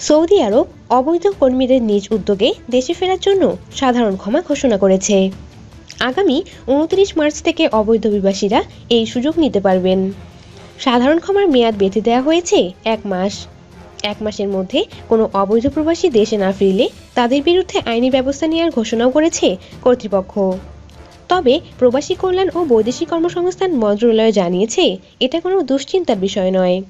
Saudi আরব অবৈধ কর্মীদের নিজ উদ্যোগে দেশে ফেরার জন্য সাধারণ ক্ষমা ঘোষণা করেছে। আগামী উনত্রিশ মার্চ থেকে অবৈধ অভিবাসীরা এই সুযোগ নিতে পারবেন। সাধারণ ক্ষমার মেয়াদ বেঁধে দেওয়া হয়েছে এক মাস। এক মাসের মধ্যে কোনো অবৈধ প্রবাসী দেশে না ফিরলে তাদের বিরুদ্ধে আইনি ব্যবস্থা নেওয়ার ঘোষণাও করেছে কর্তৃপক্ষ। তবে প্রবাসী কল্যাণ ও বৈদেশিক কর্মসংস্থান মন্ত্রণালয় জানিয়েছে, এটা কোনো দুশ্চিন্তার বিষয় নয়।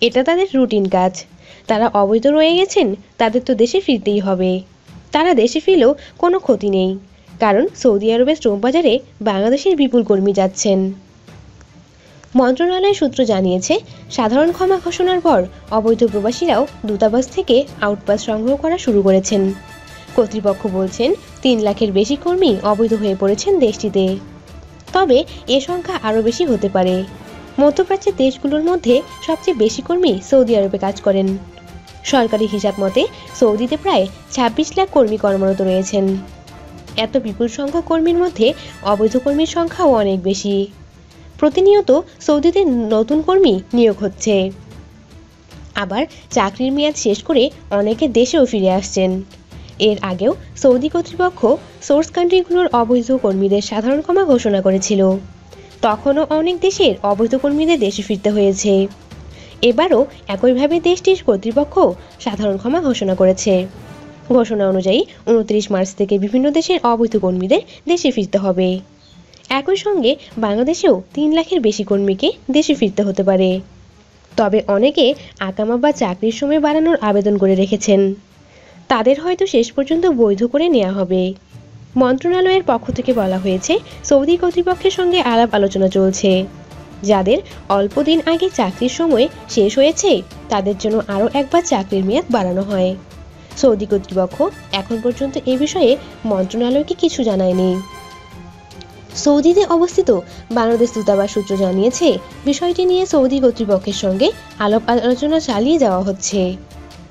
এটা তাদের রুটিন কাজ। তারা অবৈধ রয়ে গেছেন, তাদের তো দেশে ফিরতেই হবে। তারা দেশে ফিরলেও কোনো ক্ষতি নেই, কারণ সৌদি আরবের শ্রম বাজারে বাংলাদেশের বিপুল কর্মী যাচ্ছেন। মন্ত্রণালয় সূত্র জানিয়েছে, সাধারণ ক্ষমা ঘোষণার পর অবৈধ প্রবাসীরাও দূতাবাস থেকে আউটপাস সংগ্রহ করা শুরু করেছেন। কর্তৃপক্ষ বলছেন, তিন লাখের বেশি কর্মী অবৈধ হয়ে পড়েছেন দেশটিতে। তবে এ সংখ্যা আরও বেশি হতে পারে। মধ্যপ্রাচ্যের দেশগুলোর মধ্যে সবচেয়ে বেশি কর্মী সৌদি আরবে কাজ করেন। সরকারি হিসাব মতে, সৌদিতে প্রায় ছাব্বিশ লাখ কর্মী কর্মরত রয়েছেন। এত বিপুল সংখ্যক কর্মীর মধ্যে অবৈধ কর্মীর সংখ্যাও অনেক বেশি। প্রতিনিয়ত সৌদিতে নতুন কর্মী নিয়োগ হচ্ছে। আবার চাকরির মেয়াদ শেষ করে অনেকে দেশেও ফিরে আসছেন। এর আগেও সৌদি কর্তৃপক্ষ সোর্স কান্ট্রিগুলোর অবৈধ কর্মীদের সাধারণ ক্ষমা ঘোষণা করেছিল। তখনও অনেক দেশের অবৈধ কর্মীদের দেশে ফিরতে হয়েছে। এবারও একইভাবে দেশটির কর্তৃপক্ষ সাধারণ ক্ষমা ঘোষণা করেছে। ঘোষণা অনুযায়ী উনত্রিশ মার্চ থেকে বিভিন্ন দেশের অবৈধ কর্মীদের দেশে ফিরতে হবে। একই সঙ্গে বাংলাদেশেও তিন লাখের বেশি কর্মীকে দেশে ফিরতে হতে পারে। তবে অনেকে আকামা বা চাকরির সময় বাড়ানোর আবেদন করে রেখেছেন। তাদের হয়তো শেষ পর্যন্ত বৈধ করে নেওয়া হবে। মন্ত্রণালয়ের পক্ষ থেকে বলা হয়েছে, সৌদি কর্তৃপক্ষের সঙ্গে আলাপ আলোচনা চলছে। যাদের অল্প দিন আগে চাকরির সময় শেষ হয়েছে, তাদের জন্য আরও একবার চাকরির মেয়াদ বাড়ানো হয়। সৌদি কর্তৃপক্ষ এখন পর্যন্ত এ বিষয়ে মন্ত্রণালয়কে কিছু জানায়নি। সৌদিতে অবস্থিত বাংলাদেশ দূতাবাস সূত্র জানিয়েছে, বিষয়টি নিয়ে সৌদি কর্তৃপক্ষের সঙ্গে আলাপ আলোচনা চালিয়ে যাওয়া হচ্ছে।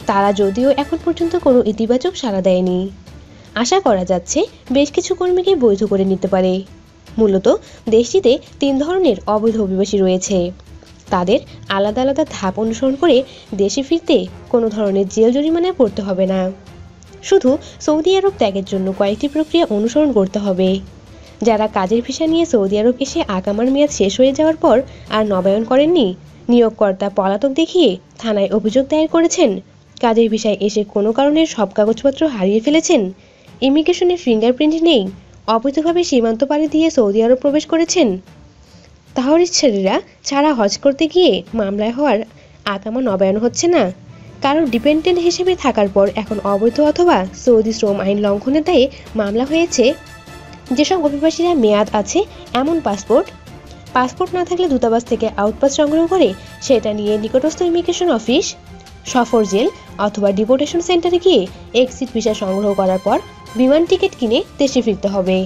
তারা যদিও এখন পর্যন্ত কোনো ইতিবাচক সাড়া দেয়নি। আশা করা যাচ্ছে বেশ কিছু কর্মীকে বৈধ করে নিতে পারে। মূলত দেশটিতে তিন ধরনের অবৈধ অভিবাসী রয়েছে। তাদের আলাদা আলাদা ধাপ অনুসরণ করে দেশে ফিরতে কোনো ধরনের জেল জরিমানায় পড়তে হবে না। শুধু সৌদি আরব ত্যাগের জন্য কয়েকটি প্রক্রিয়া অনুসরণ করতে হবে। যারা কাজের ভিসা নিয়ে সৌদি আরব এসে আকামার মেয়াদ শেষ হয়ে যাওয়ার পর আর নবায়ন করেননি, নিয়োগকর্তা পলাতক দেখিয়ে থানায় অভিযোগ দায়ের করেছেন, কাজের ভিসায় এসে কোনো কারণে সব কাগজপত্র হারিয়ে ফেলেছেন ইমিগ্রেশনের ফিঙ্গারপ্রিন্ট নেই? অবৈধভাবে সীমান্ত পাড়ি দিয়ে সৌদি আরব প্রবেশ করেছেন? তাহরিচ্ছারীরা ছাড়া হজ করতে গিয়ে মামলায় হওয়ার আকামা নবায়ন হচ্ছে না। কারও ডিপেন্ডেন্ট হিসেবে থাকার পর এখন অবৈধ অথবা সৌদি শ্রম আইন লঙ্ঘনের দায়ে মামলা হয়েছে। যেসব অভিবাসীরা মেয়াদ আছে, এমন পাসপোর্ট। পাসপোর্ট না থাকলে দূতাবাস থেকে আউটপাস সংগ্রহ করে সেটা নিয়ে নিকটস্থ ইমিগ্রেশন অফিস সফর জেল অথবা ডিপোর্টেশন সেন্টারে গিয়ে এক্সিট ভিসা সংগ্রহ করার পর বিমান টিকিট কিনে দেশে ফিরতে হবে।